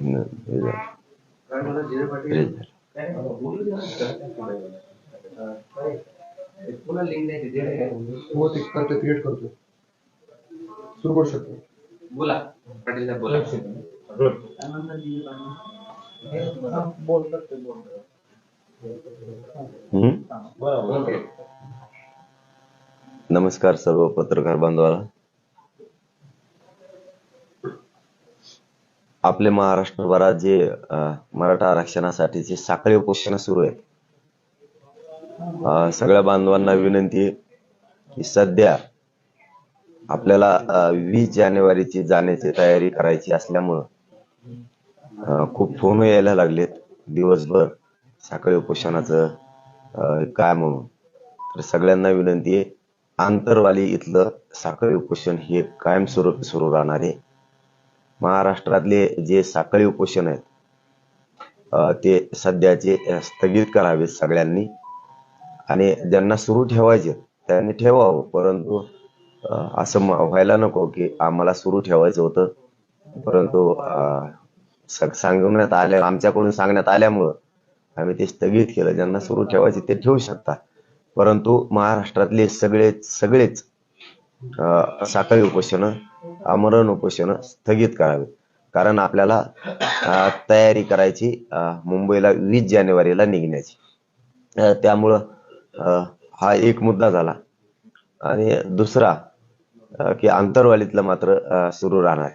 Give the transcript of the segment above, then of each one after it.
न- हे झालं. Freeze झालं. हो ते करते क्रिएट करतो सुरू करू शकतो बोला पाटील बोला? नमस्कार सर्व पत्रकार बांधवाला. आपले महाराष्ट्रभरात जे मराठा आरक्षणासाठी जे साखळी उपोषण सुरू आहेत सगळ्या बांधवांना विनंती की सध्या आपल्याला वीस जानेवारीची जाण्याची तयारी करायची असल्यामुळं खूप फोन यायला लागलेत दिवसभर साखळी उपोषणाचं काय म्हणून तर सगळ्यांना विनंती आहे आंतरवाली इथलं साखळी उपोषण हे कायमस्वरूपी सुरू राहणार आहे. महाराष्ट्रातले जे साखळी उपोषण आहेत ते सध्याचे स्थगित करावेत सगळ्यांनी. आणि ज्यांना सुरू ठेवायचे त्यांनी ठेवावं परंतु असं व्हायला नको की आम्हाला सुरू ठेवायचं होतं. परंतु अं, सांगण्यात आल्या आमच्याकडून सांगण्यात आल्यामुळं आम्ही ते स्थगित केलं. ज्यांना सुरू ठेवायचे ते ठेवू शकता परंतु महाराष्ट्रातले सगळे सगळेच अं, साखळी उपोषण आमरण उपोषण स्थगित करावे. कारण आपल्याला तयारी करायची मुंबईला वीस जानेवारीला निघण्याची. त्यामुळं हा एक मुद्दा झाला. आणि दुसरा की आंतरवालीतलं मात्र सुरू राहणार आहे.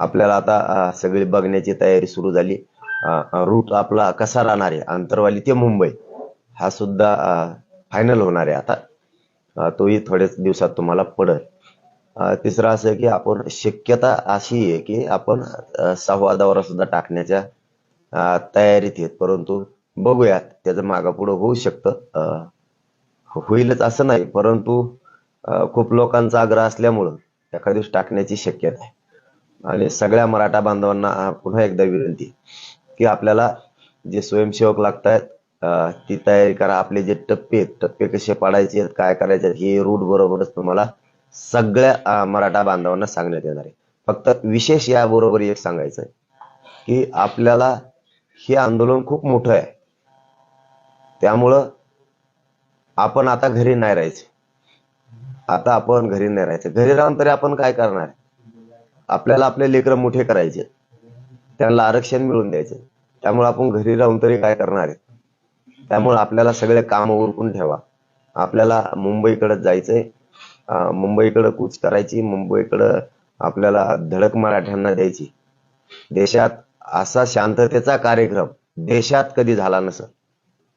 आपल्याला आता सगळी बघण्याची तयारी सुरू झाली. रूट आपला कसा राहणार आहे? आंतरवाली ते मुंबई. हा सुद्धा फायनल होणार आहे आता. तोही थोड्याच दिवसात तुम्हाला पडल. तिसरं असं की आपण शक्यता अशी आहे की आपण सहावा दौरा सुद्धा टाकण्याच्या तयारीत आहेत. परंतु बघूयात त्याचं मागापुढं होऊ शकतं. अं, होईलच असं नाही. परंतु खूप लोकांचा आग्रह असल्यामुळं एखाद्या दिवशी टाकण्याची शक्यता आहे. आणि सगळ्या मराठा बांधवांना पुन्हा एकदा विनंती की आपल्याला जे स्वयंसेवक लागतायत ती तयारी करा. आपले जे टप्पे आहेत टप्पे कसे पाडायचे आहेत, काय करायचे हे रूट बरोबरच तुम्हाला सगळ्या मराठा बांधवांना सांगण्यात येणार आहे. फक्त विशेष याबरोबर एक सांगायचं आहे की आपल्याला हे आंदोलन खूप मोठं आहे. त्यामुळं आपण आता घरी नाही राहायचं. आता आपण घरी नाही राहायचं. घरी राहून तरी आपण काय करणार? आपल्याला आपले लेकरं मोठे करायचे. त्यांना आरक्षण मिळवून द्यायचे. त्यामुळे आपण घरी राहून तरी काय करणार आहे? त्यामुळे आपल्याला सगळे काम उरकून ठेवा. आपल्याला मुंबईकडे जायचंय. मुंबईकडे कूच करायची. मुंबईकडं आपल्याला धडक मराठ्यांना द्यायची. देशात असा शांततेचा कार्यक्रम देशात कधी झाला नसत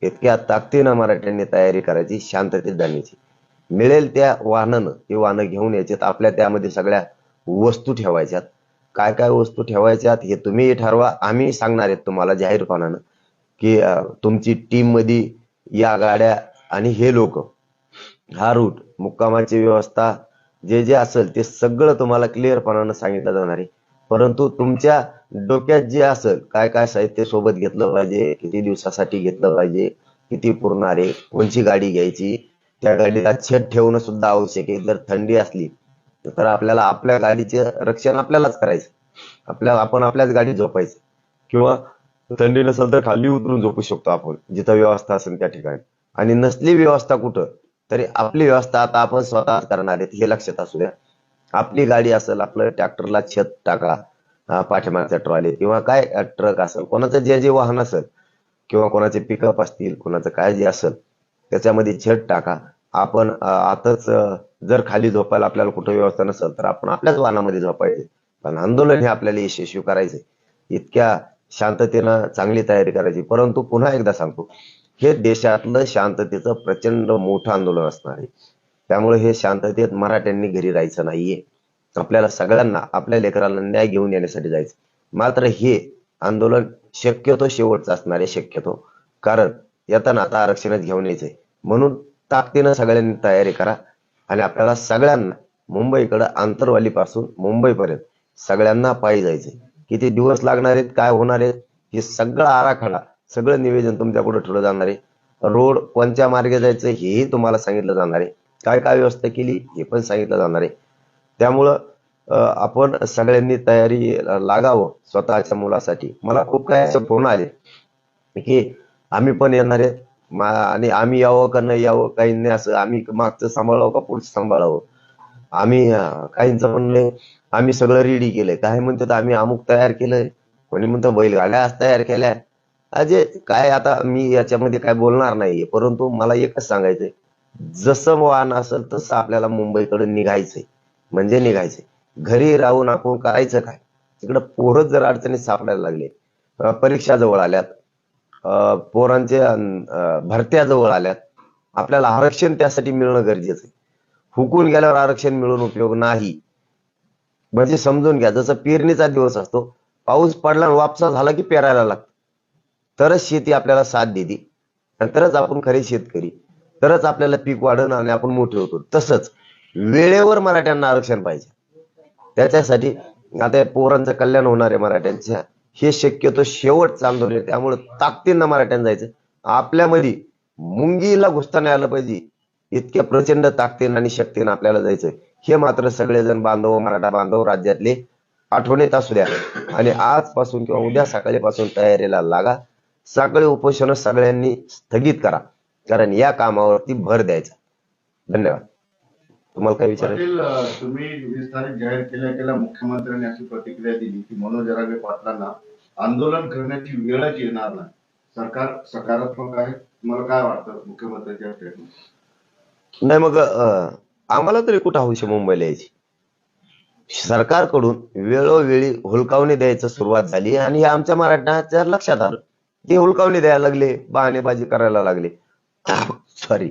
इतक्या ताकदीनं मराठ्यांनी तयारी करायची शांततेत जाण्याची. मिळेल त्या वाहनानं ती वाहनं घेऊन यायचे. आपल्या त्यामध्ये सगळ्या वस्तू ठेवायच्यात. काय काय वस्तू ठेवायच्यात हे तुम्ही ठरवा. आम्ही सांगणार आहेत तुम्हाला जाहीरपणानं की तुमची टीममध्ये या गाड्या आणि हे लोक. हा रूट मुक्कामाची व्यवस्था जे जे असेल ते सगळं तुम्हाला क्लिअरपणानं सांगितलं जाणार आहे. परंतु तुमच्या डोक्यात जे असेल काय काय साहित्य सोबत घेतलं पाहिजे किती दिवसासाठी घेतलं पाहिजे किती पुरणार आहे कोणची गाडी घ्यायची त्या गाडीला छत ठेवणं सुद्धा आवश्यक आहे. जर थंडी असली तर आपल्याला आपल्या गाडीचे रक्षण आपल्यालाच करायचं. आपल्या आपण आपल्याच गाडीत झोपायचं. किंवा थंडी नसेल तर खाली उतरून झोपू शकतो आपण जिथं व्यवस्था असेल त्या ठिकाणी. आणि नसली व्यवस्था कुठं तरी आपली व्यवस्था आता आपण स्वतः करणार आहेत हे लक्षात असू द्या. आपली गाडी असेल आपलं ट्रॅक्टरला छत टाका पाठीमागचा पाठीमागच्या ट्रॉली किंवा काय ट्रक असेल कोणाचं जे जे वाहन असेल किंवा कोणाचे पिकअप असतील कोणाचं काय जे असेल त्याच्यामध्ये छत टाका. आपण आताच जर खाली झोपायला आपल्याला कुठं व्यवस्था नसेल तर आपण आपल्याच वाहनामध्ये झोपायचे. पण आंदोलन हे आपल्याला यशस्वी करायचे इतक्या शांततेनं चांगली तयारी करायची. परंतु पुन्हा एकदा सांगतो हे देशातलं शांततेचं प्रचंड मोठं आंदोलन असणार आहे. त्यामुळे हे शांततेत मराठ्यांनी घरी राहायचं नाहीये. आपल्याला सगळ्यांना आपल्या लेकरांना न्याय घेऊन येण्यासाठी जायचं मात्र हे आंदोलन शक्यतो शेवटचं असणार आहे शक्यतो. कारण येताना आता आरक्षणच घेऊन यायचंय. म्हणून ताकदीनं सगळ्यांनी तयारी करा. आणि आपल्याला सगळ्यांना मुंबईकडं आंतरवालीपासून मुंबईपर्यंत सगळ्यांना पायी जायचे किती दिवस लागणार आहेत काय होणार आहेत हे सगळा आराखडा सगळं निवेदन तुमच्यापुढे ठेवलं जाणार आहे. रोड कोणत्या मार्गे जायचं हेही तुम्हाला सांगितलं जाणार आहे. काय काय व्यवस्था केली हे पण सांगितलं जाणार आहे. त्यामुळं आपण सगळ्यांनी तयारी लागावं स्वतःच्या मुलासाठी. मला खूप काय असे फोन आले की आम्ही पण येणार आहे आणि आम्ही यावं का नाही यावं काही नाही असं आम्ही मागचं सांभाळावं का पुढचं सांभाळावं? आम्ही काहींचं म्हणणं आम्ही सगळं रेडी केलंय. काय म्हणतात आम्ही अमुक तयार केलंय. कोणी म्हणतं बैलगाड्या आज तयार केल्या. अजे काय आता मी याच्यामध्ये काय बोलणार नाहीये. परंतु मला एकच सांगायचंय. जसं वाहन असेल तसं आपल्याला मुंबईकडे निघायचंय. म्हणजे निघायचंय. घरी राहून आपण करायचं काय? तिकडं पोरच जर अडचणीत सापडायला लागले परीक्षा जवळ आल्यात पोरांच्या भरत्या जवळ आल्यात. आपल्याला आरक्षण त्यासाठी मिळणं गरजेचं आहे. हुकून गेल्यावर आरक्षण मिळून उपयोग नाही. म्हणजे समजून घ्या जसं पेरणीचा दिवस असतो पाऊस पडला वापसा झाला की पेरायला लागतं. तरच शेती आपल्याला साथ देते. तरच आपण खरे शेतकरी. तरच आपल्याला पीक वाढण आणि आपण मोठे होतो. तसंच वेळेवर मराठ्यांना आरक्षण पाहिजे. त्याच्यासाठी आता पोरांचं कल्याण होणार आहे मराठ्यांच्या. हे शक्यतो शेवटचं आंदोलन आहे. त्यामुळे ताकदीनं मराठ्यांना जायचं. आपल्यामध्ये मुंगीला घुसताना नाही आलं पाहिजे. इतक्या प्रचंड ताकदीनं आणि शक्तीनं आपल्याला जायचं हे मात्र सगळेजण बांधव मराठा बांधव राज्यातले आठवणीत असू द्या. आणि आजपासून किंवा उद्या सकाळीपासून तयारीला लागा. सकाळी उपोषण सगळ्यांनी स्थगित करा. कारण या कामावरती भर द्यायचा. धन्यवाद. तुम्हाला काय अं, तुम्ही वीस तारीख जाहीर केल्या केल्या मुख्यमंत्र्यांनी अशी प्रतिक्रिया दिली की मनोज जरागे पाटलांना आंदोलन करण्याची वेळच येणार नाही. सरकार सकारात्मक आहे. तुम्हाला काय वाटतं मुख्यमंत्र्यांच्या स्टेटमेंट नाही मग आम्हाला तरी कुठं हौशी मुंबईला यायची? सरकारकडून वेळोवेळी हुलकावणी द्यायचं सुरुवात झाली आणि हे आमच्या मराठ्याच्या लक्षात आलं. ते हुलकावणी द्यायला लागले बहाणेबाजी करायला लागले. सॉरी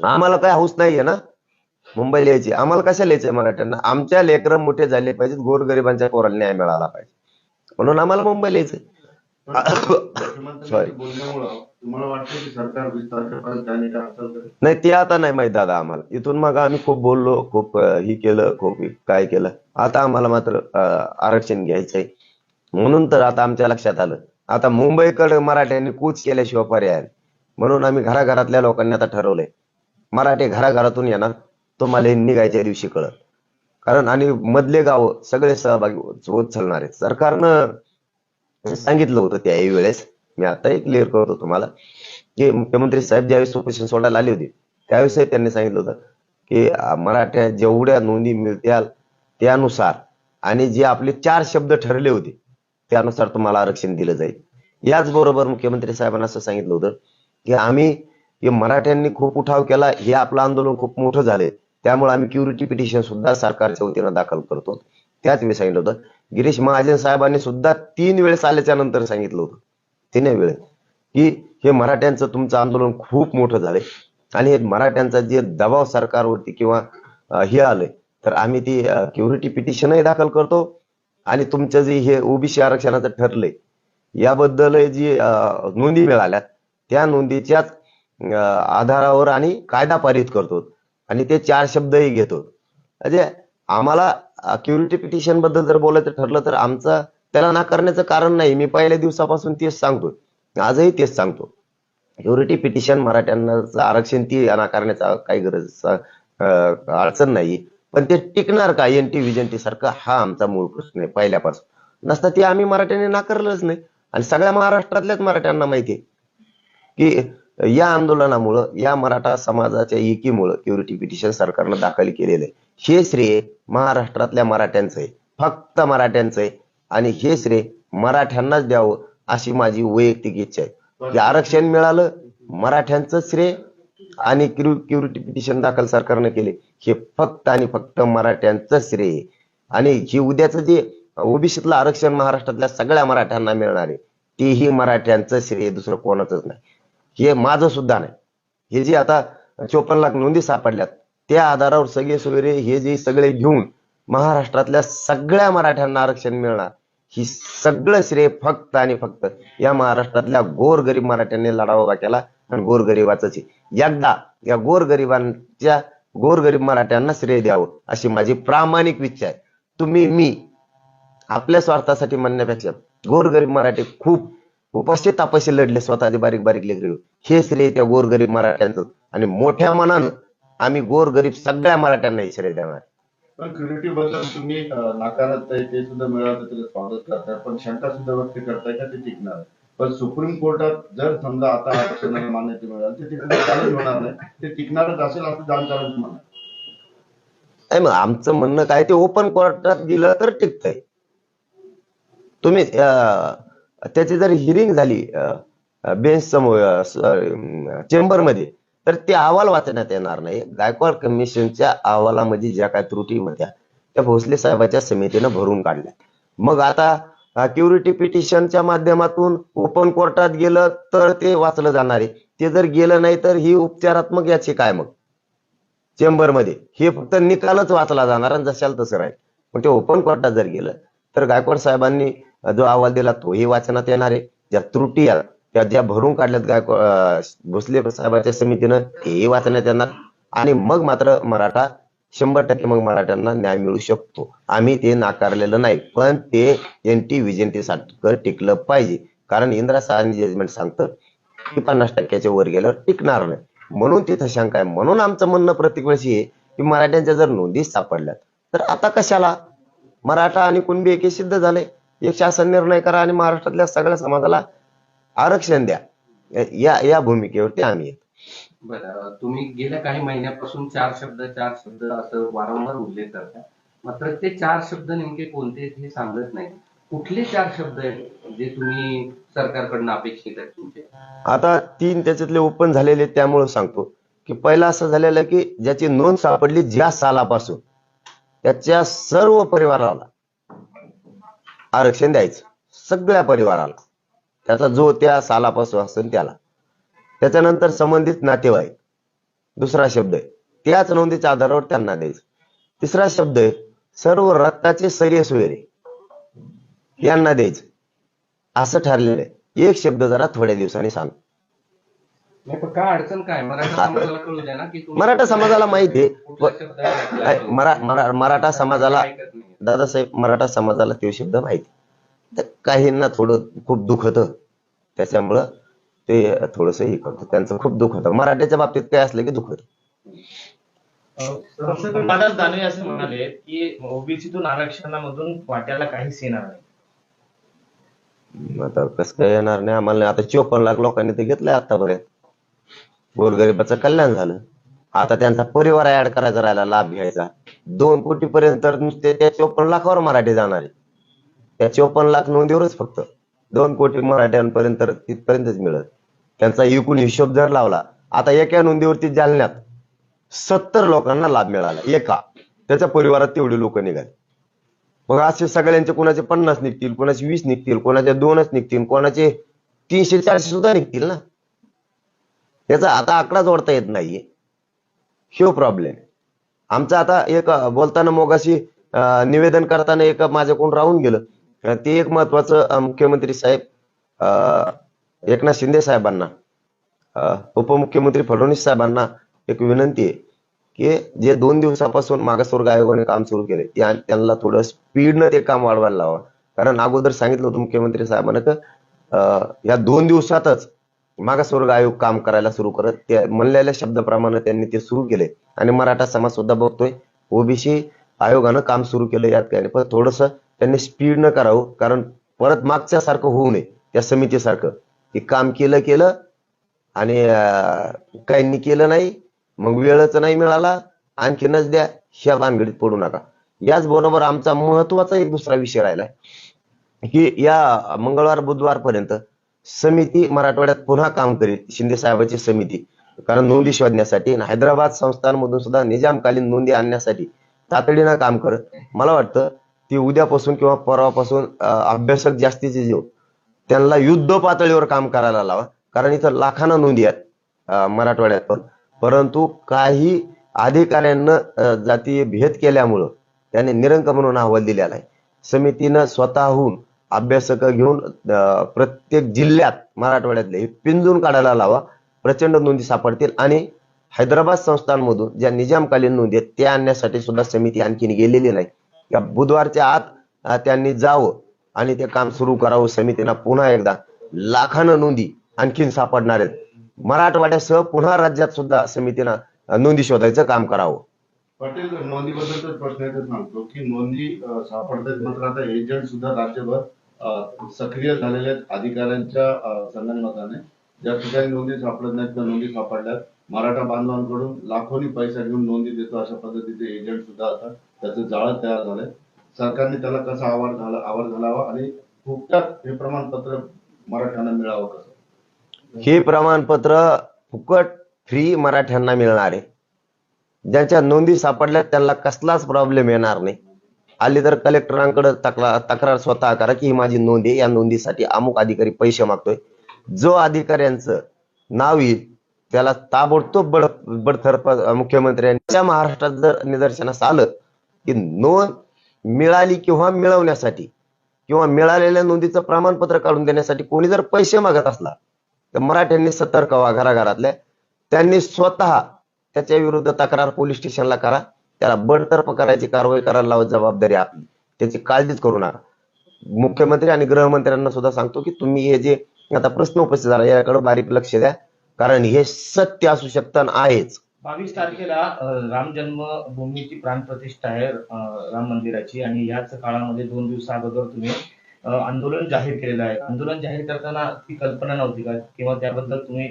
आम्हाला काय हौस नाहीये ना? मुंबईला यायची आम्हाला कशाला यायचंय मराठ्यांना? आमच्या लेकरं मोठे झाले पाहिजेत गोरगरिबांच्या पोराला न्याय मिळाला पाहिजे. म्हणून आम्हाला मुंबईला यायचंय काय हालचाल करेल नाही ते आता नाही माहीत दादा आम्हाला. इथून मग आम्ही खूप बोललो खूप ही केलं खूप काय केलं. आता आम्हाला मात्र आरक्षण घ्यायचंय. म्हणून तर आता आमच्या लक्षात आलं. आता मुंबईकडे मराठ्यांनी कूच केल्याशिवाय पर्याय नाही. म्हणून आम्ही घराघरातल्या लोकांनी आता ठरवलंय. मराठी घराघरातून येणार तुम्हाला हे निघायच्या दिवशी कळत कारण आणि मधले गाव सगळे सहभागी होत चालणार आहेत. सरकारनं सांगितलं होतं त्याही वेळेस मी आता क्लिअर करतो तुम्हाला की मुख्यमंत्री साहेब ज्यावेळेस उपोषण सोडायला आले होते त्यावेळेसही त्यांनी सांगितलं होतं की मराठ्या जेवढ्या नोंदी मिळतील त्यानुसार आणि जे आपले चार शब्द ठरले होते त्यानुसार तुम्हाला आरक्षण दिलं जाईल. याचबरोबर मुख्यमंत्री साहेबांना असं सांगितलं होतं की आम्ही हे मराठ्यांनी खूप उठाव केला हे आपलं आंदोलन खूप मोठं झाले त्यामुळे आम्ही क्युरिटी पिटिशन सुद्धा सरकारच्या वतीनं दाखल करतो. त्याच मी सांगितलं होतं. गिरीश महाजन साहेबांनी सुद्धा तीन वेळेस आल्याच्यानंतर सांगितलं होतं. तिन्ही वेळेस. की हे मराठ्यांचं तुमचं आंदोलन खूप मोठं झालंय. आणि हे मराठ्यांचा जे दबाव सरकारवरती किंवा हे आलंय तर आम्ही ती क्युरिटी पिटिशनही दाखल करतो. आणि तुमचं जे हे ओबीसी आरक्षणाचं ठरलंय याबद्दल जी नोंदी मिळाल्या त्या नोंदीच्याच आधारावर आणि कायदा पारित करतो. आणि ते चार शब्दही घेतो. म्हणजे आम्हाला क्युरिटी पिटिशनबद्दल जर बोलायचं ठरलं तर आमचं त्याला नाकारण्याचं कारण नाही. मी पहिल्या दिवसापासून तेच सांगतो आजही तेच सांगतो. क्युरिटी पिटिशन मराठ्यांना आरक्षण ती नाकारण्याचा काही गरज अडचण नाही. पण ते टिकणार का? एन टी विजन टी सारखं हा आमचा मूळ प्रश्न आहे पहिल्यापासून. नसता ते आम्ही मराठ्यांनी नाकारलंच नाही. आणि सगळ्या महाराष्ट्रातल्याच मराठ्यांना माहिती आहे. की या आंदोलनामुळं या मराठा समाजाच्या एकीमुळं क्युरिटी पिटिशन सरकारनं दाखल केलेलं आहे हे श्रेय महाराष्ट्रातल्या मराठ्यांचं आहे. फक्त मराठ्यांचं आहे. आणि हे श्रेय मराठ्यांनाच द्यावं अशी माझी वैयक्तिक इच्छा आहे. की आरक्षण मिळालं मराठ्यांचं श्रेय आणि क्युरिटी पिटिशन दाखल सरकारनं केले हे फक्त आणि फक्त मराठ्यांचं श्रेय आणि हे उद्याचं जे ओबीसीतलं आरक्षण महाराष्ट्रातल्या सगळ्या मराठ्यांना मिळणार आहे तेही मराठ्यांचं श्रेय दुसरं कोणाचंच नाही. हे माझं सुद्धा नाही. हे जे आता चोपन्न लाख नोंदी सापडल्यात त्या आधारावर सगळे सोयरे हे जे सगळे घेऊन महाराष्ट्रातल्या सगळ्या मराठ्यांना आरक्षण मिळणार ही सगळं श्रेय फक्त आणि फक्त या महाराष्ट्रातल्या गोरगरीब मराठ्यांनी लढा उभा केला आणि गोरगरिबाचाच एकदा या गोरगरिबांच्या गोरगरीब मराठ्यांना श्रेय द्यावं अशी माझी प्रामाणिक इच्छा आहे. तुम्ही मी आपल्या स्वार्थासाठी म्हणण्यापेक्षा गोरगरीब मराठी खूप उपाशी तापाशी लढले स्वतःचे बारीक बारीक लेकरे. हे श्रेय त्या गोरगरीब मराठ्यांचं. आणि मोठ्या मनानं आम्ही गोरगरीब सगळ्या मराठ्यांना हे श्रेय देणार. पण बद्दल तुम्ही नाकारत ते सुद्धा मिळालं तर त्याचं स्वागत करताय. पण शंका सुद्धा व्यक्त करताय का ते टिकणार? पण सुप्रीम कोर्टात जर समजा आता आरक्षणाला मान्यता मिळाली ते होणार नाही? ते टिकणारच असेल असं जाणकारांचं म्हणणं आहे. नाही मग आमचं म्हणणं काय ते ओपन कोर्टात गेलं तर टिकतंय. तुम्ही त्याची जर हिरिंग झाली बेंच समोर चेंबरमध्ये तर ते अहवाल वाचण्यात येणार नाही. गायकवाड कमिशनच्या अहवालामध्ये ज्या काय त्रुटी होत्या त्या भोसले साहेबाच्या समितीनं भरून काढल्या. मग आता क्युरिटी पिटिशनच्या माध्यमातून ओपन कोर्टात गेलं तर ते वाचलं जाणार आहे. ते जर गेलं नाही तर ही उपचारात्मक याची काय मग? चेंबरमध्ये हे फक्त निकालच वाचला जाणार आणि जशाला तसं राहील. पण ते ओपन कोर्टात जर गेलं तर गायकवाड साहेबांनी जो अहवाल दिला तोही वाचनात येणार आहे. ज्या त्रुटी त्या ज्या भरून काढल्यात काय भोसले साहेबांच्या समितीनं तेही वाचण्यात येणार. आणि मग मात्र मराठा शंभर टक्के मग मराठ्यांना न्याय मिळू शकतो. आम्ही ते नाकारलेलं नाही पण ते एन टी विजयंती सारखं टिकलं पाहिजे. कारण इंदिरा साहनी जजमेंट सांगतं की पन्नास टक्क्याच्या वर गेल्यावर टिकणार नाही. म्हणून तिथं शंका आहे. म्हणून आमचं म्हणणं प्रत्येक वर्षी आहे की मराठ्यांच्या जर नोंदी सापडल्या तर आता कशाला? मराठा आणि कुणबी एके सिद्ध झाले. एक शासन निर्णय करा आणि महाराष्ट्रातल्या सगळ्या समाजाला आरक्षण द्या. या या भूमिकेवरती आम्ही आहे. बरं तुम्ही गेल्या काही महिन्यापासून चार शब्द चार शब्द असं वारंवार उल्लेख करता. मात्र ते चार शब्द नेमके कोणते हे सांगत नाही. कुठले चार शब्द आहेत जे तुम्ही सरकारकडनं अपेक्षित आहेत तुमचे? आता तीन त्याच्यातले ओपन झालेले त्यामुळे सांगतो. की पहिला असं झालेलं की ज्याची नोंद सापडली ज्या सालापासून त्याच्या सर्व परिवाराला. आरक्षण द्यायचं. सगळ्या परिवाराला. त्याचा जो त्या सालापासून असेल त्याला. त्याच्यानंतर संबंधित नातेवाईक. दुसरा शब्द आहे. त्याच नोंदीच्या आधारावर त्यांना द्यायचं. तिसरा शब्द आहे सर्व रक्ताचे सैर्य सुवेरे यांना द्यायचं. असं ठरलेलं आहे. एक शब्द जरा थोड्या दिवसांनी सांग नाही पण काय अडचण काय? मराठा समाजाला कळू द्या ना की तुम्ही- मराठा समाजाला माहिती आहे. कुठला शब्द आहे? नाही, मरा- मरा- मराठा समाजाला ऐकत नाही. दादासाहेब मराठा समाजाला तो शब्द माहिती तर काहींना थोडं खूप दुखत त्याच्यामुळं ते थोडस हे करतं. त्यांचं खूप दुख होतं. मराठ्याच्या बाबतीत काय असलं की दुखत समाधान दानवे असे म्हणाले की ओबीसीतून आरक्षणामधून वाट्याला काहीच येणार नाही. आता कसं काय येणार नाही? आम्हाला आता चोपन्न लाख लोकांनी ते घेतलंय आतापर्यंत. गोरगरिबाचं कल्याण झालं. आता त्यांचा परिवार ऍड करायचा राहिला लाभ घ्यायचा. दोन कोटी पर्यंत तर नुसते त्या चोपन्न लाखावर मराठी जाणार आहे. त्या चोपन्न लाख नोंदीवरच फक्त. दोन कोटी मराठ्यांपर्यंत तिथपर्यंतच मिळत त्यांचा एकूण हिशोब जर लावला आता एका नोंदीवरती जालन्यात सत्तर लोकांना लाभ मिळाला एका. त्याच्या परिवारात तेवढे लोक निघाले. मग असे सगळ्यांचे कोणाचे पन्नास निघतील कोणाचे वीस निघतील कोणाचे दोनच निघतील कोणाचे तीनशे चारशे सुद्धा निघतील ना? त्याचा आता आकडा जोडता येत नाहीये. ह्यो प्रॉब्लेम आमचं आता एक बोलताना मोगाशी निवेदन करताना एक माझ्याकडून राहून गेलं. ते एक महत्वाचं मुख्यमंत्री साहेब अं, एकनाथ शिंदे साहेबांना उपमुख्यमंत्री फडणवीस साहेबांना एक विनंती आहे की जे दोन दिवसापासून मागासवर्ग आयोगाने काम सुरू केले त्या- त्यांना थोडं स्पीडनं ते काम वाढवायला लावा. कारण अगोदर सांगितलं होतं मुख्यमंत्री साहेबांना की या दोन दिवसातच मागासवर्ग आयोग काम करायला सुरू करत त्या म्हणलेल्या शब्दाप्रमाणे त्यांनी ते सुरू केले. आणि मराठा समाज सुद्धा बघतोय ओबीसी आयोगानं काम सुरू केलं यात काही नाही. पण थोडस त्यांनी स्पीड न करावं कारण परत मागच्या सारखं होऊ नये त्या समितीसारखं की काम केलं केलं आणि काहींनी केलं नाही मग वेळच नाही मिळाला आणखीनच द्या ह्या भानगडीत पडू नका. याच बरोबर आमचा महत्त्वाचा एक दुसरा विषय राहिलाय की या मंगळवार बुधवार पर्यंत समिती मराठवाड्यात पुन्हा काम करील शिंदे साहेबांची समिती. कारण नोंदी शोधण्यासाठी हैदराबाद संस्थांमधून सुद्धा निजामकालीन नोंदी आणण्यासाठी तातडीनं काम करत मला वाटतं ती उद्यापासून किंवा परवापासून अभ्यासक जास्तीचे जे त्यांना युद्ध पातळीवर काम करायला लावा. कारण इथं लाखाना नोंदी आहेत मराठवाड्यात पण परंतु काही अधिकाऱ्यांना जातीय भेद केल्यामुळं त्याने निरंक म्हणून अहवाल दिलेला आहे. समितीनं स्वतःहून अभ्यासक घेऊन प्रत्येक जिल्ह्यात मराठवाड्यातले हे पिंजून काढायला लावा. प्रचंड नोंदी सापडतील आणि हैदराबाद संस्थांमधून ज्या निजामकालीन नोंदी आहेत त्या आणण्यासाठी सुद्धा समिती आणखीन गेलेली नाही. या बुधवारच्या आत त्यांनी जावं आणि ते काम सुरू करावं. समितीनं पुन्हा एकदा लाखानं नोंदी आणखीन सापडणार आहेत. मराठवाड्यासह पुन्हा राज्यात सुद्धा समितीनं नोंदी शोधायचं काम करावं. पाटील नोंदीबद्दल प्रश्न सांगतो की नोंदी सापडतात मात्र आता एजंट सुद्धा राज्यभर सक्रिय झालेल्या अधिकाऱ्यांच्या संगणमताने ज्या ठिकाणी नोंदी सापडत नाहीत त्या नोंदी सापडल्यात. मराठा बांधवांकडून लाखोनी पैसा घेऊन नोंदी देतो अशा पद्धतीचे एजंट सुद्धा आता त्याचं जाळं तयार झालंय सरकारने त्याला कसा आवाज झाला आवाज घालावा आणि फुकटात हे प्रमाणपत्र मराठ्यांना मिळावं कसं? हे प्रमाणपत्र फुकट फ्री मराठ्यांना मिळणार आहे. ज्यांच्या नोंदी सापडल्या त्यांना कसलाच प्रॉब्लेम येणार नाही. आले तर कलेक्टरांकडे तक्रार तक्रार स्वतः करा की ही माझी नोंद आहे. या नोंदीसाठी अमुक अधिकारी पैसे मागतोय. जो अधिकाऱ्यांचं नाव येईल त्याला ताबडतोब बड बडतर्फ मुख्यमंत्र्यांच्या महाराष्ट्रात जर निदर्शनास आलं की नोंद मिळाली किंवा मिळवण्यासाठी किंवा मिळालेल्या नोंदीचं प्रमाणपत्र काढून देण्यासाठी कोणी जर पैसे मागत असला तर मराठ्यांनी सतर्क व्हा घराघरातल्या. त्यांनी स्वतः त्याच्या विरुद्ध तक्रार पोलीस स्टेशनला करा. त्याला बडतर्फ करायची कारवाई करायला लावत जबाबदारी आपली त्याची काळजीच करू नका. मुख्यमंत्री आणि गृहमंत्र्यांना सुद्धा सांगतो की तुम्ही हे जे आता प्रश्न उपस्थित झाला याकडे बारीक लक्ष द्या. कारण हे सत्य असू शकतं आहेच. बावीस तारखेला राम जन्मभूमीची प्राणप्रतिष्ठा आहे राम मंदिराची. आणि याच काळामध्ये दोन दिवसा अगोदर तुम्ही आंदोलन जाहीर केलेलं आहे. आंदोलन जाहीर करताना ती कल्पना नव्हती का? किंवा त्याबद्दल तुम्ही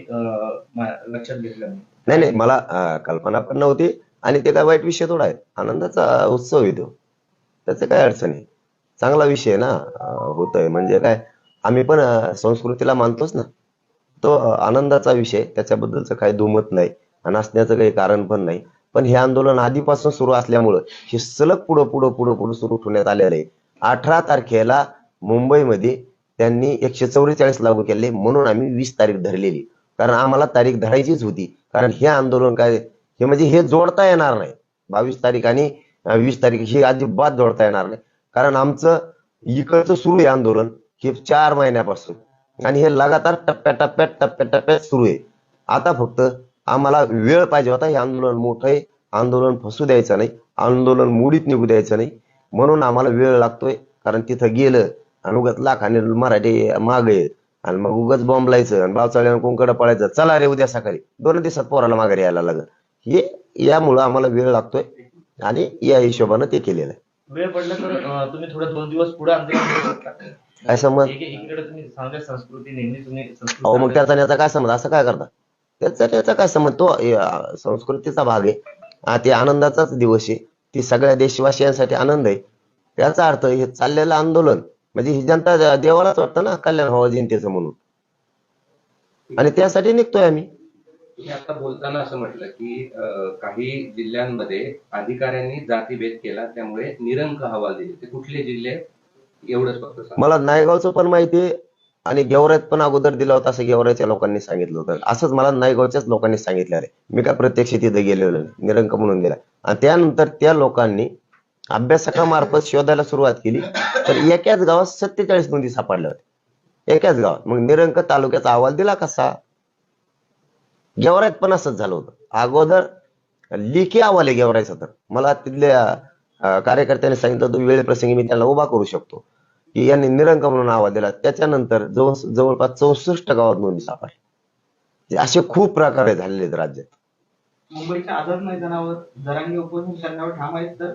लक्षात घेतलं नाही? नाही मला कल्पना पण नव्हती. आणि ते काय वाईट विषय थोडा आहे. आनंदाचा उत्सव आहे तो. त्याचं काय अडचण आहे चांगला विषय ना. होतोय. म्हणजे काय आम्ही पण संस्कृतीला मानतोच ना. तो आनंदाचा विषय त्याच्याबद्दलचं काही दुमत नाही. आणि असण्याचं काही कारण पण नाही. पण हे आंदोलन आधीपासून सुरू असल्यामुळं हे सलग पुढं पुढं पुढं पुढं सुरू ठेवण्यात आलेलं आहे. अठरा तारखेला मुंबईमध्ये त्यांनी एकशे चौवेचाळीस लागू केले म्हणून आम्ही वीस तारीख धरलेली. कारण आम्हाला तारीख धरायचीच होती. कारण हे आंदोलन काय हे म्हणजे हे जोडता येणार नाही. बावीस तारीख आणि वीस तारीख हे अजिबात जोडता येणार नाही. कारण आमचं इकडचं सुरू आहे आंदोलन हे चार महिन्यापासून. आणि हे लगातार टप्प्याटप्प्यात टप्प्याटप्प्यात सुरू आहे. आता फक्त आम्हाला वेळ पाहिजे होता. हे आंदोलन मोठं आहे. आंदोलन फसू द्यायचं नाही. आंदोलन मुडीत निघू द्यायचं नाही. म्हणून आम्हाला वेळ लागतोय. कारण तिथं गेलं आणि उगाच लाखाने मराठी माग आहेत. आणि मग उगाच बॉम्बलायचं आणि बावचाळ्यानं कोणकडे पळायचं. चला रे उद्या सकाळी. दोन दिवसात पोराला माघारी यायला लागत हे यामुळं आम्हाला वेळ लागतोय आणि या हिशोबानं ते केलेलं आहे. वेळ पडला तर तुम्ही थोडं दोन दिवस पुढे आंदोलन करू शकता. काय समज एक- एकीकडे तुम्ही सांगता संस्कृती नेहमी तुम्ही संस्कृती अहो मग त्याचा आणि याचा काय समज असं काय करता? त्याचा त्याचा काय समज तो अं, संस्कृतीचा भाग आहे. हा ते आनंदाचाच दिवस आहे. ती सगळ्या देशवासियांसाठी आनंद आहे. त्याचा अर्थ हे चाललेलं आंदोलन म्हणजे ही जनता देवालाच वाटतं ना कल्याण व्हावं जनतेचं म्हणून. आणि त्यासाठी निघतोय आम्ही. तुम्ही आता बोलताना असं म्हटलं की काही जिल्ह्यांमध्ये अधिकाऱ्यांनी जातीभेद केला त्यामुळे निरंक हवाल दिले. ते कुठले जिल्हे? एवढंच फक्त मला नायगावचं पण माहिती आणि गेवऱ्यात पण अगोदर दिला होता असं गेवऱ्याच्या लोकांनी सांगितलं होतं. असंच मला नायगावच्याच लोकांनी सांगितलं रे मी काय प्रत्यक्ष तिथे गेलेलो निरंक म्हणून गेला. आणि त्यानंतर त्या लोकांनी अभ्यासकामार्फत शोधायला सुरुवात केली. तर एकाच गावात सत्तेचाळीस नोंदी सापडल्या होत्या. एकाच गावात. मग निरंक तालुक्याचा अहवाल दिला कसा? गेवराईत पण असंच झालं होतं. अगोदर लेखी अहवाल आहे गेवराईचा तर. मला तिथल्या कार्यकर्त्यांनी सांगितलं तो वेळेप्रसंगी मी त्यांना उभा करू शकतो. की यांनी निरंक म्हणून आवाज दिला. त्याच्यानंतर जवळ जवळपास चौसष्ट गावात नोंदी सापडल्या. असे खूप प्रकार झालेले आहेत राज्यात. मुंबईच्या आझाद मैदानावर जरांगी करण्यावर ठाम आहेत तर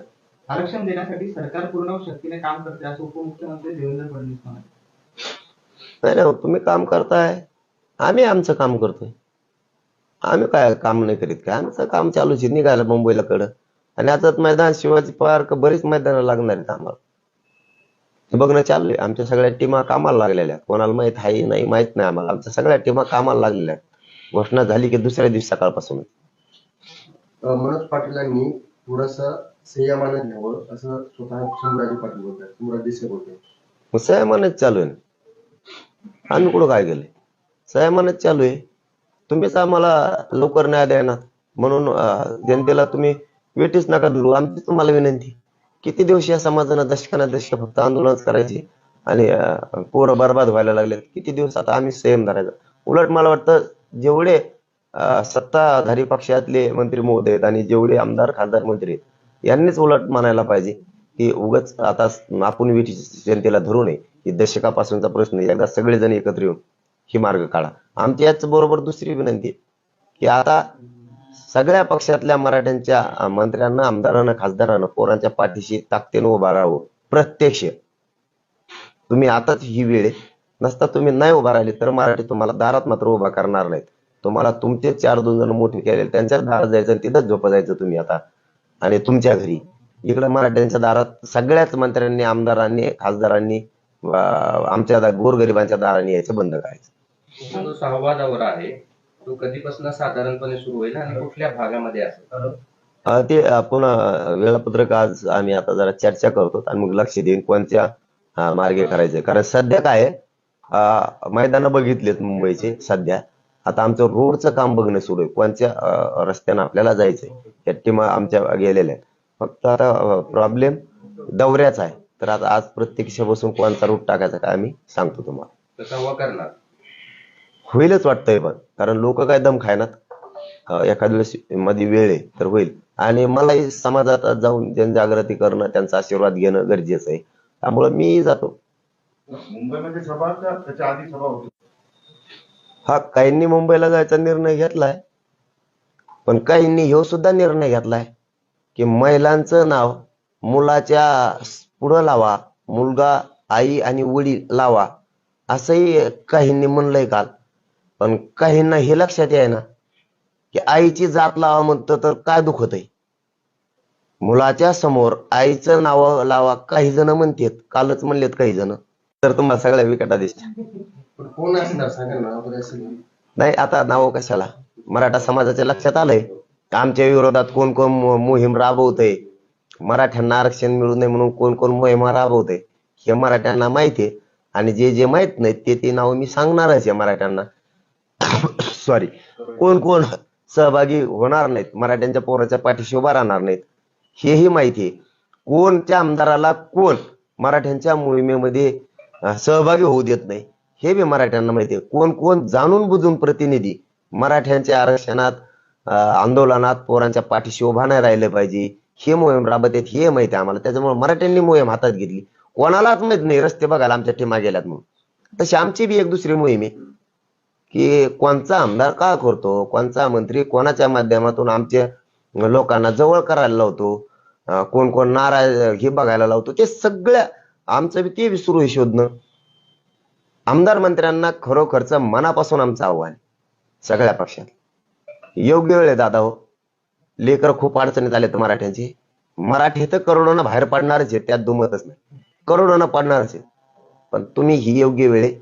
आरक्षण देण्यासाठी सरकार पूर्ण शक्तीने काम करते असं उपमुख्यमंत्री देवेंद्र फडणवीस म्हणाले. नाही तुम्ही काम करताय. आम्ही आमचं काम करतोय. आम्ही काय काम नाही करीत काय? आमचं काम चालूच आहे. निघायला मुंबईला कडं. आणि आता मैदान शिवाजी पार्क बरीच मैदानं लागणार आहेत आम्हाला. बघणं चालू आहे आमच्या सगळ्या टीमा कामाला लागलेल्या कोणाला माहीत आहे नाही माहीत नाही आम्हाला. आमच्या सगळ्या टीमा कामाला लागलेल्या घोषणा झाली की दुसऱ्या दिवशी सकाळपासून. मनोज पाटीलांनी थोडस संयमानं घ्यावं असं स्वतः पाटील संयमानच चालू आहे आम्ही कुठं काय केलंय? संयमानच चालू आहे. तुम्हीच आम्हाला लवकर न्याय द्यायना म्हणून जनतेला तुम्ही वेटीच नका धरू आमची तुम्हाला विनंती किती दिवस या समाजानं दशकाना दशक फक्त आंदोलनच करायची आणि पोरं बरबाद व्हायला लागले किती दिवस आता आम्ही संयम धरायचा? उलट मला वाटतं जेवढे सत्ताधारी पक्षातले मंत्री महोदय आहेत आणि जेवढे आमदार खासदार मंत्री आहेत यांनीच उलट म्हणायला पाहिजे की उगाच आता आपण वेटीची जनतेला धरू नये. की दशकापासूनचा प्रश्न एकदा सगळेजण एकत्र येऊन ही मार्ग काढा. आमची याच बरोबर दुसरी विनंती आहे की आता सगळ्या पक्षातल्या मराठ्यांच्या मंत्र्यांना आमदारांना खासदारांना पोरांच्या पाठीशी ताकदीनं उभा राहावं प्रत्यक्ष. तुम्ही आताच ही वेळ आहे. नसता तुम्ही नाही उभा राहिले तर मराठी तुम्हाला दारात मात्र उभा करणार नाहीत. तुम्हाला तुमचे चार दोन जण मोठे केले त्यांच्याच दारात जायचं आणि तिथंच झोपा जायचं तुम्ही आता. आणि तुमच्या घरी. इकडे मराठ्यांच्या दारात सगळ्याच मंत्र्यांनी आमदारांनी खासदारांनी आमच्या गोरगरिबांच्या दाराने यायचं बंद करायचं. जो सहावा दौरा आहे तो कधीपासून साधारणपणे सुरू होईल आणि कुठल्या भागामध्ये असेल? ते आपण वेळापत्रक आज आम्ही आता जरा चर्चा करतो आणि मग लक्ष देईन कोणत्या मार्गे करायचे. कारण सध्या काय मैदान बघितलेत मुंबईचे सध्या. आता आमचं रोडचं काम बघणं सुरू आहे. कोणत्या रस्त्यानं आपल्याला जायचंय या टीमा आमच्या गेलेल्या आहेत. फक्त आता प्रॉब्लेम दौऱ्याचा आहे. तर आता आज प्रत्यक्ष बसून कोणता रूट टाकायचा काय आम्ही सांगतो तुम्हाला. करणार. होईलच वाटतंय पण. कारण लोक काय दम खायनात. अं, एखाद्या वेळेस मध्ये वेळ आहे तर होईल. आणि मलाही समाजात जाऊन जनजागृती करणं त्यांचा आशीर्वाद घेणं गरजेचं आहे. त्यामुळे मी जातो. मुंबईमध्ये सभा त्याच्या आधी सभा होती. हा काहींनी मुंबईला जायचा निर्णय घेतलाय. पण काहींनी ह्यो सुद्धा निर्णय घेतलाय की महिलांचं नाव मुलाच्या पुढं लावा मुलगा आई आणि वडील लावा असंही काहींनी म्हणलंय काल. पण काहींना हे लक्षात आहे ना की आईची जात लावा म्हणतं तर काय दुखत आहे मुलाच्या समोर आईचं नाव लावा काही जण म्हणतात कालच म्हणलेत काही जण. तर तुम्हाला सगळ्या विकटा दिसतात नाही आता नाव कशाला? मराठा समाजाच्या लक्षात आलंय. आमच्या विरोधात कोण कोण मोहीम राबवतय? मराठ्यांना आरक्षण मिळू नये म्हणून कोण कोण मोहीम राबवतय? हे मराठ्यांना माहिती आहे. आणि जे जे माहीत नाहीत ते ते नाव मी सांगणारच आहे मराठ्यांना. सॉरी कोण कोण सहभागी होणार नाहीत? मराठ्यांच्या पोराच्या पाठीशी उभा राहणार नाहीत. हेही माहिती आहे. कोणत्या आमदाराला कोण मराठ्यांच्या मोहिमेमध्ये सहभागी होऊ देत नाही हे बी मराठ्यांना माहिती आहे. कोण कोण जाणून बुजून प्रतिनिधी मराठ्यांच्या आरक्षणात आंदोलनात पोरांच्या पाठीशी उभा नाही राहिले पाहिजे हे मोहीम राबत आहेत हे माहिती आहे आम्हाला. त्याच्यामुळे मराठ्यांनी मोहीम हातात घेतली. कोणालाच माहीत नाही रस्ते बघायला आमच्या टीमा गेल्यात म्हणून. तशी आमची बी एक दुसरी मोहीम आहे. की कोणचा आमदार का करतो? कोणचा मंत्री कोणाच्या माध्यमातून आमच्या लोकांना जवळ करायला लावतो? कोण कोण नाराज हे बघायला लावतो? ते सगळ्या आमचं ते विसरू सुरू आहे शोधणं. आमदार मंत्र्यांना खरोखरच मनापासून आमचं आव्हान सगळ्या पक्षात. योग्य वेळ आहे दादा हो. लेकर खूप अडचणीत आलेत मराठ्यांची. मराठी तर करोडोनं बाहेर पडणारच आहे त्यात दुमतच नाही. करोडोनं पडणारच आहे पण तुम्ही ही योग्य वेळ आहे.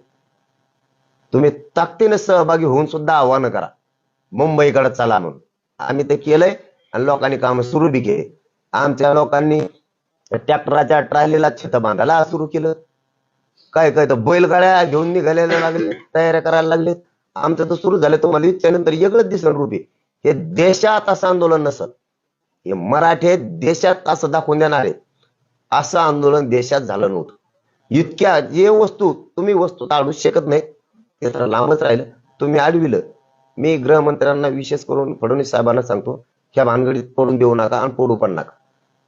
तुम्ही ताकदीने सहभागी होऊन सुद्धा आव्हान करा. मुंबईकडे चला म्हणून. आम्ही ते केलंय आणि लोकांनी काम सुरू बी केले. आमच्या लोकांनी ट्रॅक्टराच्या ट्रायलीला छत बांधायला सुरू केलं. काय काय तर बैलगाड्या घेऊन निघायला लागले तयाऱ्या करायला लागले. आमचं तर सुरू झालं. तुम्हाला त्यानंतर वेगळंच दिसन रुपी हे देशात असं आंदोलन नसत हे मराठे देशात असं दाखवून देणार आहे असं आंदोलन देशात झालं नव्हतं. इतक्या जे वस्तू तुम्ही वस्तू टाळू शकत नाही ते तर लांबच राहिलं. तुम्ही अडविलं मी गृहमंत्र्यांना विशेष करून फडणवीस साहेबांना सांगतो ह्या भानगडीत पडून देऊ नका आणि पडू पण नका.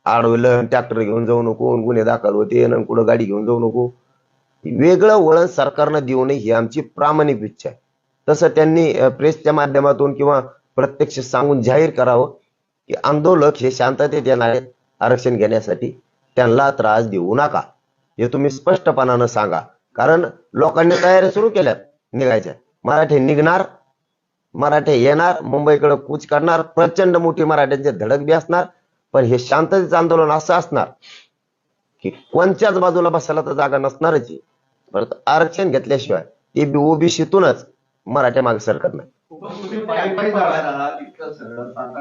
अडवलं ट्रॅक्टर घेऊन जाऊ नको गुन्हे दाखल होते आणि कुठं गाडी घेऊन जाऊ नको. वेगळं वळण सरकारनं देऊ नये ही आमची प्रामाणिक इच्छा आहे. तसं त्यांनी प्रेसच्या माध्यमातून किंवा प्रत्यक्ष सांगून जाहीर करावं की आंदोलक हे शांततेत येणार आहेत आरक्षण घेण्यासाठी त्यांना त्रास देऊ नका. हे तुम्ही स्पष्टपणानं सांगा. कारण लोकांनी तयारी सुरू केल्यात. निघायच्या मराठे निघणार मराठे येणार मुंबईकडे कूच करणार प्रचंड मोठी मराठ्यांची धडक बी असणार पण हे शांततेचं आंदोलन असं असणार की कोणत्याच बाजूला बसायला तर जागा नसणारच आहे. परत आरक्षण घेतल्याशिवाय ते बी ओबीसीतूनच मराठ्या मागे सरकत नाही.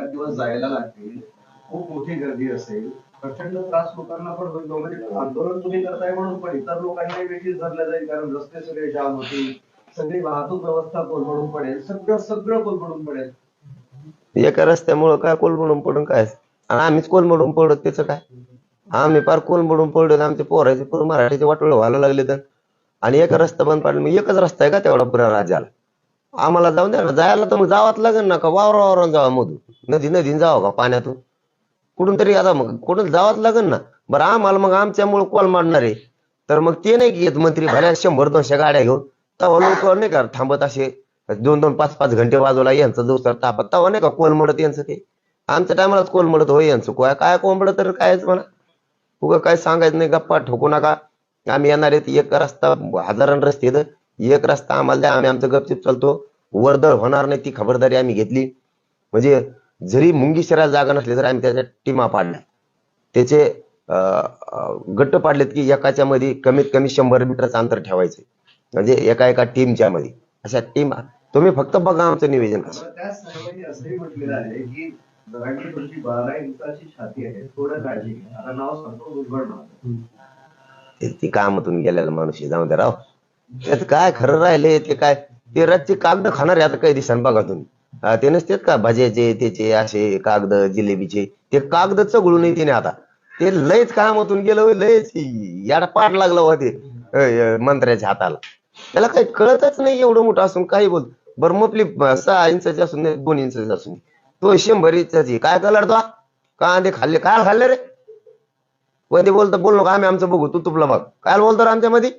दिवस जायला लागतील खूप मोठी गर्दी असेल. प्रचंड त्रास लोकांना पण होईल. म्हणजे आंदोलन तुम्ही करताय म्हणून पण इतर लोकांना वेगळीच धरलं जाईल कारण रस्ते सगळे जाम होतील. सगळी वाहतूक व्यवस्था कोलमडून पडेल सगळं सगळं कोलमडून पडेल. एका रस्त्यामुळं काय कोलमडून पडून काय? आणि आम्हीच कोलमडून पडत त्याचं काय? आम्ही पार कोलमडून पडलो आणि आमचे पोराचे पूर्ण मराठीचे वाटोळ व्हायला लागले तर. आणि एका रस्ता बंद पडला मग एकच रस्ता आहे का तेवढा पुरा राज्याला? आम्हाला जाऊन द्या ना जायला तर मग जावाच लागेल ना का? वावर वावरून जावा मधून. नदी नदीन जावं का पाण्यातून? कुठून तरी आता मग कुठून जावाच लागेल ना? बरं आम्हाला मग आमच्यामुळे कॉल मारणार आहे. तर मग ते नाही की येत मंत्री भल्या शंभर दोनशे गाड्या घेऊन तवा लोक नाही का थांबत असे. दोन दोन पाच पाच घंटे वाजवला यांचं जोसर तापत. तवा नाही का कोण म्हणत यांचं ते? आमच्या टायमालाच म्हणत होय यांचं? काय काय कोंबड तर कायच म्हणा. उगा काय सांगायचं नाही गप्पा ठोकू नका. आम्ही येणार आहेत एक रस्ता हजारान रस्ते एक रस्ता आम्हाला द्या आम्ही आमचं गपचिप चालतो. वर्दळ होणार नाही ती खबरदारी आम्ही घेतली. म्हणजे जरी मुंगी शहरात जागा नसली तर आम्ही त्याच्या टीमा पाडल्या. त्याचे अं, अं, गट्ट पाडलेत की एकाच्या मध्ये कमीत कमी शंभर मीटरचं अंतर ठेवायचं. म्हणजे एका एका टीमच्या मध्ये अशा टीम तुम्ही फक्त बघा आमचं नियोजन कसं. बारा इंचाची छाती आहे थोडं काळजी आता नाव सांगतो ते कामातून गेलेला माणूस आहे, जाऊ दे राव. त्यात काय खरं राहिले ते काय? ते रातचे कागद खाणार आता काही दिवसांनी बघा तुम्ही. ते नसतेत का? भाज्याचे त्याचे असे कागद जिलेबीचे. ते कागद चगळून तिने आता. ते लयच कामातून गेलं लयच याला पाठ लागलं होते मंत्र्याच्या हाताला. त्याला काही कळतच नाही एवढं मोठं असून काही बोल. बर्मपली सहा इंचाची असून दोन इंचाची असून. तो शंभर इंचाची. काय कलर तो? कांदे खाल्ले. काय खाल्ले रे. कधी बोलतो बोल नको आम्ही आमचं बघू. तू तुपला बघ. काय बोलतो रे आमच्यामध्ये.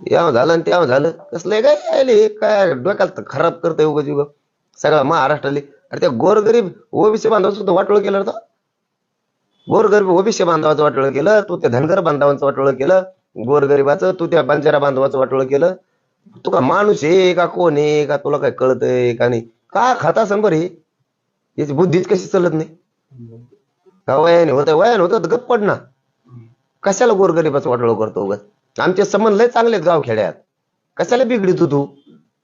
याव झालं आणि त्याव झालं. कसलं काय आले काय डोक्याला खराब करतोय उगाच युग सगळा महाराष्ट्राले. अरे त्या गोरगरीब ओबीसी बांधव सुद्धा वाटोळ केलं तो. गोरगरीब ओबीसी बांधवाचं वाटोळ केलं. तू त्या धनगर बांधवांचं वाटोळ केलं. गोरगरिबाचं तू त्या बंजारा बांधवाचं वाटोळ केलं. तू का माणूस आहे का कोण आहे का तुला काय कळतंय का नाही? का खाता संबर हे? याची बुद्धीच कशी चालत नाही? का वयाने होत? वयाने होत गप्प पड ना. कशाला गोरगरिबाचं वाटोळ करतो उगत आमचे संबंध लय चांगले आहेत गावखेड्यात. कशाला बिघडितो तू?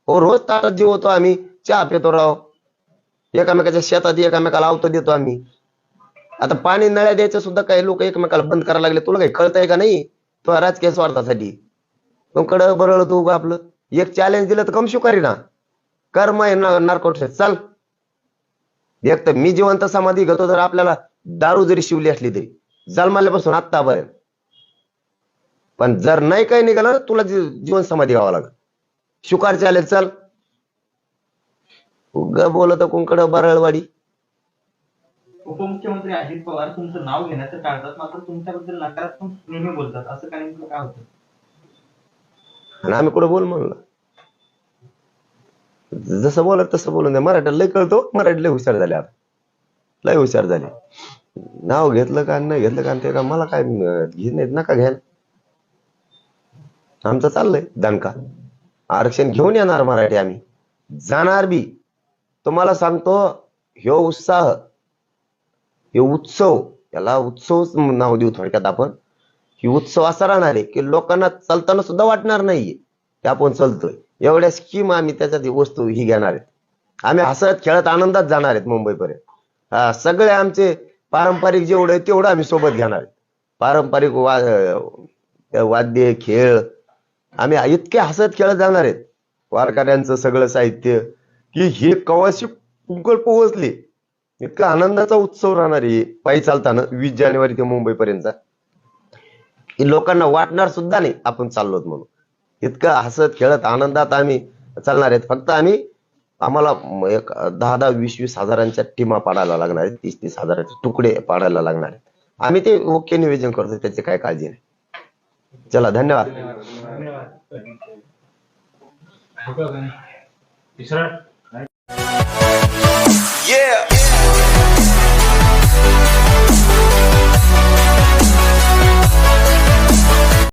हो रोज ताटात जेवतो आम्ही. चहा पितो राव. एकामेकाच्या शेतात एकामेकाला आवतो देतो आम्ही. आता पाणी नळ्या द्यायचं सुद्धा काही लोक एकमेकाला बंद करायला लागले. तुला काही कळतंय का नाही? राजकीय स्वार्थासाठी. तुमकडं बरळ तू आपलं. एक चॅलेंज दिलं तर कम शुकारी ना. कर्म आहे नार्कोट चाल. एक तर मी जिवंत समाधी घेतो तर आपल्याला दारू जरी शिवली असली तरी. जन्माल्यापासून आत्ता आत्तापर्यंत पण जर नाही काही निघालं ना, तुला जीवन समाधी घ्यावा लागेल. शुकार चालेल चल. उग बोलत कुंकड बरळवाडी. उपमुख्यमंत्री अजित पवार तुमचं नाव घेण्याचं टाळतात मात्र तुमच्याबद्दल नकारात्मक नेहमी बोलतात. असं काय नेमकं काय होतं? आम्ही कुठं बोल म्हणलं? जसं बोलत तसं बोलून द्या. मराठीला लय कळतो हो. मराठी लय हुशार झाले आता. लय हुशार झाले. नाव घेतलं का नाही घेतलं का ते का मला काय अं, घेत नाहीत नका घ्यायला. आमचं चाललंय दणका. आरक्षण घेऊन येणार मराठी आम्ही. जाणार बी. तुम्हाला सांगतो ह्यो उत्साह हे उत्सव याला उत्सवच नाव देऊ थोडक्यात आपण. ही उत्सव असा राहणार आहे की लोकांना चालताना सुद्धा वाटणार नाहीये की आपण चालतोय. एवढ्या स्कीम आम्ही त्याच्यात वस्तू ही घेणार आहेत. आम्ही हसत खेळत आनंदात जाणार आहेत मुंबईपर्यंत. हा सगळे आमचे पारंपरिक जेवढं आहे तेवढं आम्ही सोबत घेणार आहेत. पारंपरिक वा वाद्य खेळ आम्ही इतके हसत खेळत जाणार आहेत. वारकऱ्यांचं सगळं साहित्य की हे कवाशी कुंकल पोहोचले. इतका आनंदाचा उत्सव राहणार आहे. पायी चालताना वीस जानेवारी ते मुंबई पर्यंत लोकांना वाटणार सुद्धा नाही आपण चाललोत म्हणून. इतकं हसत खेळत आनंदात आम्ही चालणार आहेत. फक्त आम्ही आम्हाला एक दहा दहा वीस वीस हजारांच्या टीमा पाडायला लागणार आहेत. तीस तीस हजाराचे तुकडे पाडायला लागणार आहेत. आम्ही ते ओके नियोजन करतो त्याची काय काळजी नाही. चला धन्यवाद. धन्यवाद. Yeah.